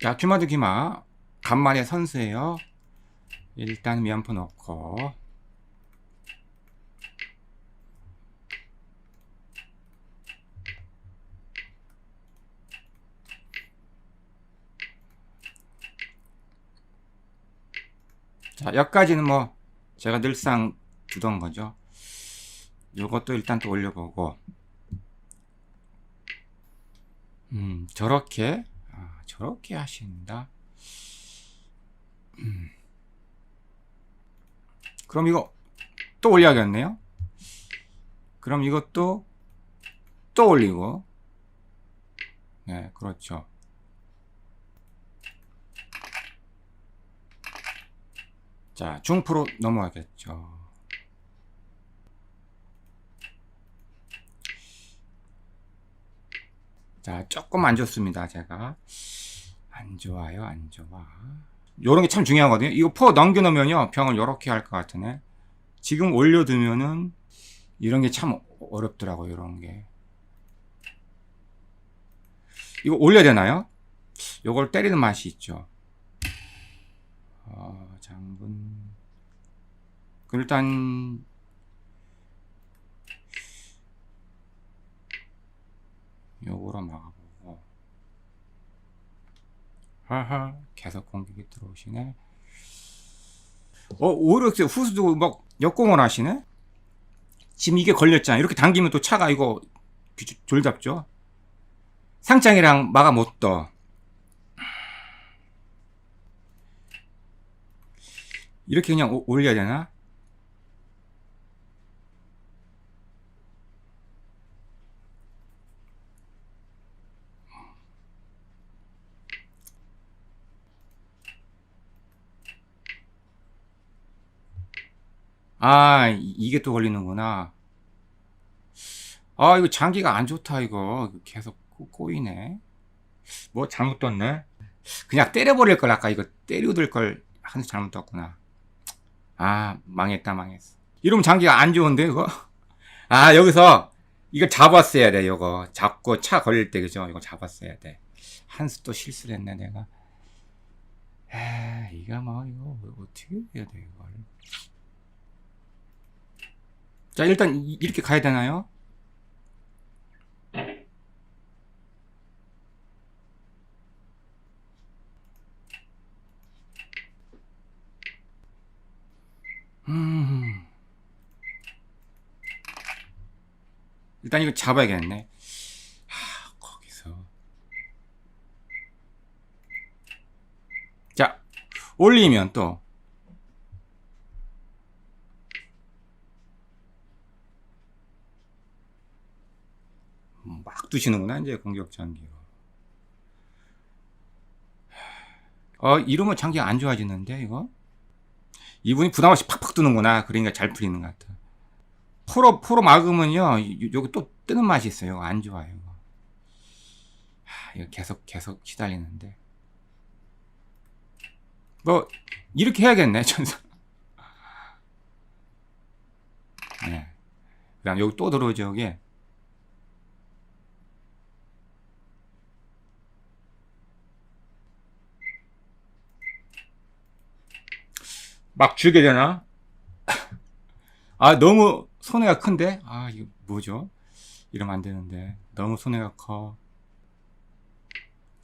자, 귀마도 귀마. 간만에 선수예요. 일단 미안포 넣고. 자, 여기까지는 뭐 제가 늘상 두던 거죠. 요것도 일단 또 올려보고. 음, 저렇게, 아, 저렇게 하신다. 음. 그럼 이거 또 올려야겠네요. 그럼 이것도 또 올리고. 네, 그렇죠. 자, 중프로 넘어가겠죠. 자, 조금 안 좋습니다, 제가. 안 좋아요, 안 좋아. 요런 게 참 중요하거든요. 이거 포 넘겨놓으면요, 병을 요렇게 할 것 같으네. 지금 올려두면은, 이런 게 참 어렵더라고요, 이런 게. 이거 올려야 되나요? 요걸 때리는 맛이 있죠. 어, 장군. 그럼 일단, 요거로 막아보고. 하하, 계속 공격이 들어오시네. 어, 오히려 후수도 막 역공을 하시네? 지금 이게 걸렸잖아. 이렇게 당기면 또 차가 이거 졸 잡죠? 상장이랑 마가 못 떠. 이렇게 그냥 오- 올려야 되나? 아, 이- 이게 또 걸리는구나. 아, 이거 장기가 안 좋다, 이거. 계속 꼬- 꼬이네. 뭐 잘못 떴네? 그냥 때려버릴 걸, 아까 이거 때려들 걸 하는 잘못 떴구나. 아, 망했다, 망했어. 이러면 장기가 안 좋은데, 이거? 아, 여기서 이거 잡았어야 돼, 이거. 잡고 차 걸릴 때, 그죠? 이거 잡았어야 돼. 한 수 또 실수를 했네, 내가. 아, 이거 뭐, 이거 어떻게 해야 돼, 이걸. 자, 일단 이- 이렇게 가야 되나요? 음. 일단 이거 잡아야겠네. 하, 거기서. 자, 올리면 또. 막 두시는구나, 이제 공격 장기가. 어, 이러면 장기가 안 좋아지는데, 이거? 이분이 부담 없이 팍팍 두는구나. 그러니까 잘 풀리는 것 같아. 포로, 포로 막으면요, 요- 여기 또 뜨는 맛이 있어요. 안 좋아요. 하, 이거 계속, 계속 시달리는데. 뭐, 이렇게 해야겠네, 전사. 네. 그 다음 여기 또 들어오죠, 여기. 막 되나? 아, 너무 손해가 큰데? 아, 이거 뭐죠? 이러면 안 되는데. 너무 손해가 커.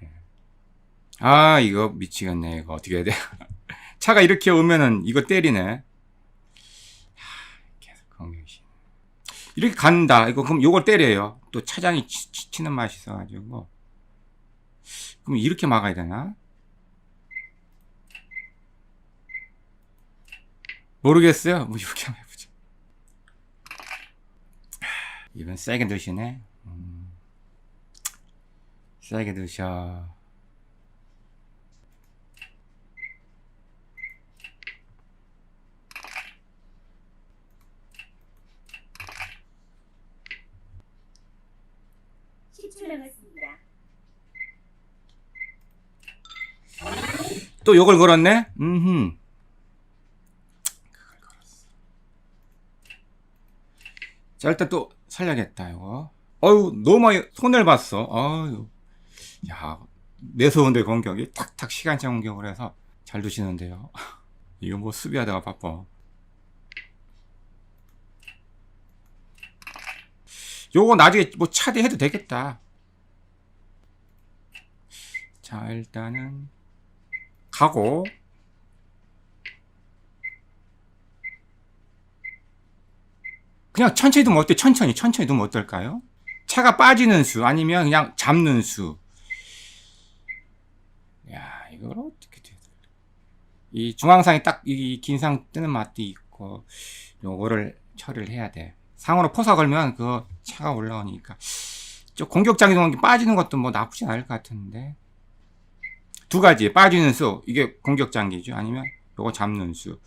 네. 아, 이거 미치겠네. 이거 어떻게 해야 돼? 차가 이렇게 오면은 이거 때리네. 하, 계속 공격이. 이렇게 간다. 이거 그럼 요걸 때려요. 또 차장이 치, 치- 치는 맛이 있어가지고. 그럼 이렇게 막아야 되나? 모르겠어요. 뭐 이렇게 한번 해보자. 이번 세게 드시네. 음. 세게 드셔. 또 요걸 걸었네? 음흠. 그걸 걸었어. 자, 일단 또 살려야겠다, 이거. 어유 너무 많이 손해를 봤어. 아유. 야, 내서운데 공격이 탁탁 시간차 공격을 해서 잘 두시는데요. 이거 뭐 수비하다가 바빠. 요거 나중에 뭐 차대 해도 되겠다. 자, 일단은 가고 그냥 천천히 두면 어때? 천천히 천천히 두면 어떨까요? 차가 빠지는 수 아니면 그냥 잡는 수. 야, 이걸 어떻게 돼? 이 중앙상에 딱이 긴 상 뜨는 맛도 있고 요거를 처리를 해야 돼. 상으로 포사 걸면 그 차가 올라오니까 저 공격장이 동 빠지는 것도 뭐 나쁘진 않을 것 같은데 두 가지 빠지는 수 이게 공격장기죠 아니면 요거 잡는 수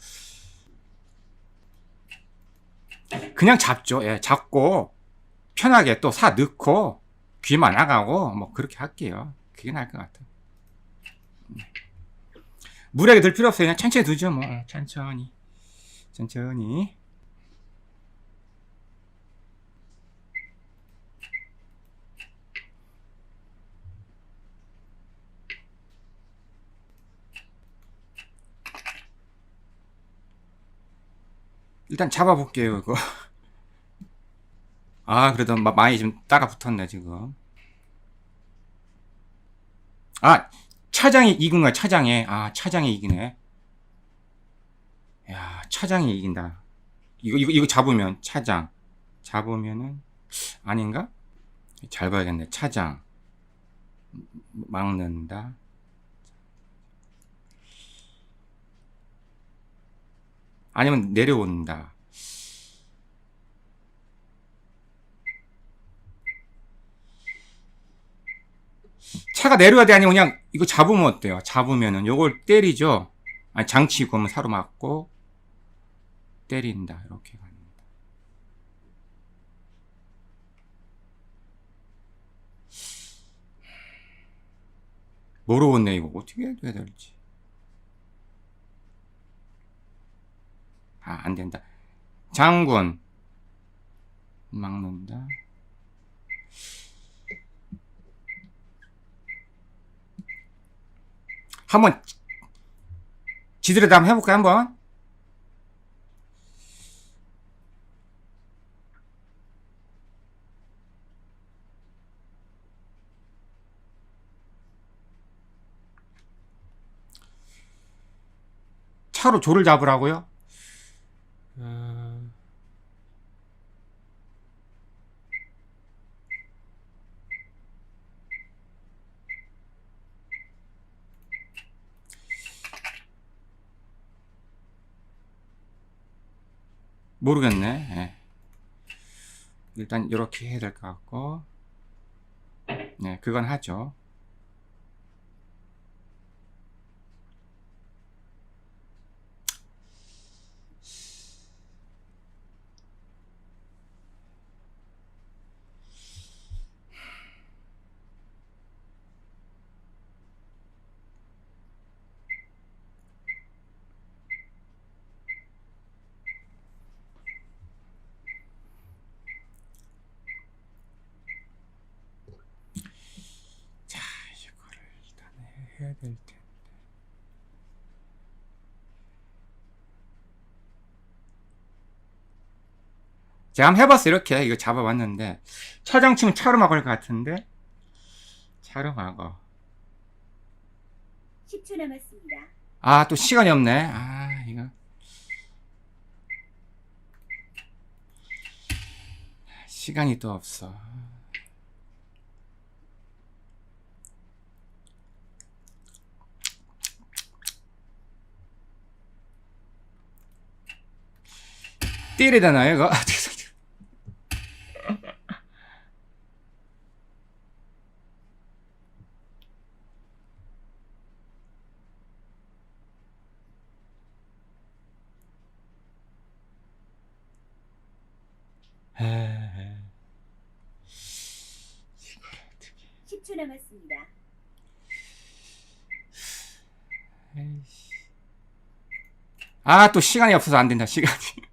그냥 잡죠. 예 잡고 편하게 또 사 넣고 귀만 나가고 뭐 그렇게 할게요. 그게 나을 것 같아요. 무리하게 들 필요 없어요. 그냥 천천히 두죠 뭐. 예, 천천히. 천천히 일단 잡아볼게요 이거. 아 그래도 마- 많이 좀 따라 붙었네 지금. 아 차장이 이긴 거야 차장에 아 차장이 이기네. 야 차장이 이긴다. 이거 이거 이거 잡으면 차장. 잡으면은 아닌가? 잘 봐야겠네 차장. 막는다 아니면 내려온다. 차가 내려야 돼 아니면 그냥 이거 잡으면 어때요? 잡으면은 요걸 때리죠. 아니 장치 그러면 사로 맞고 때린다 이렇게 갑니다. 모르겠네 이거 어떻게 해야 될지. 아, 안 된다. 장군. 막는다. 한번 지들에다 한번 해볼까요, 한번? 차로 조를 잡으라고요? 어, 모르겠네. 예. 일단 이렇게 해야 될 것 같고, 네, 그건 하죠. 자, 이거를 일단 해야 될 텐데. 제가 한번 해봤어요. 이렇게 이거 잡아봤는데 차장 치면 차로 막을 것 같은데 차로 막어. 10초 남았습니다. 아, 또 시간이 없네. 아, 이거. 시간이 또 없어. 때려야 되나요, 이거? 3초 남았습니다. 에이씨. 아, 또 시간이 없어서 안 된다, 시간이.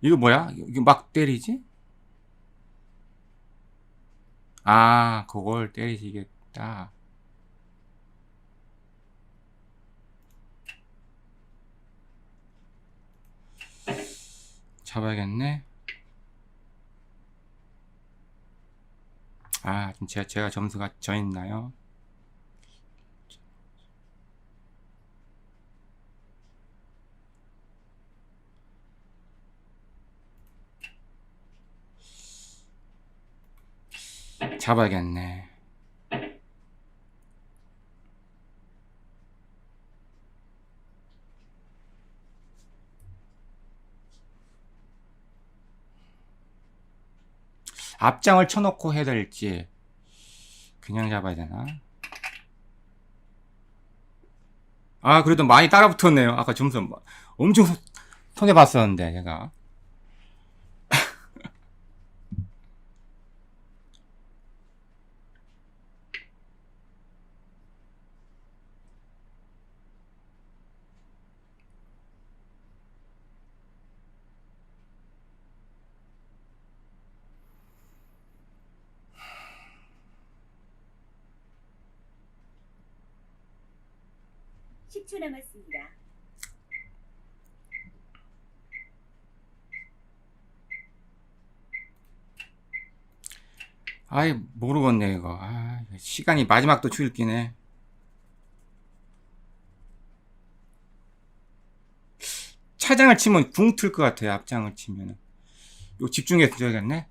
이거 뭐야? 이거 막 때리지? 아, 그걸 때리시겠다. 잡아야겠네. 아, 지금 제가, 제가 점수가 져 있나요? 잡아야겠네. 앞장을 쳐놓고 해야 될지 그냥 잡아야 되나? 아 그래도 많이 따라 붙었네요. 아까 점수 뭐- 엄청 손- 손해 봤었는데 제가. 십초 남았습니다. 아이 모르겠네 이거. 아 시간이 마지막도 추일기네. 차장을 치면 붕 틀 것 같아요. 앞장을 치면은. 요 집중해서 줘야겠네.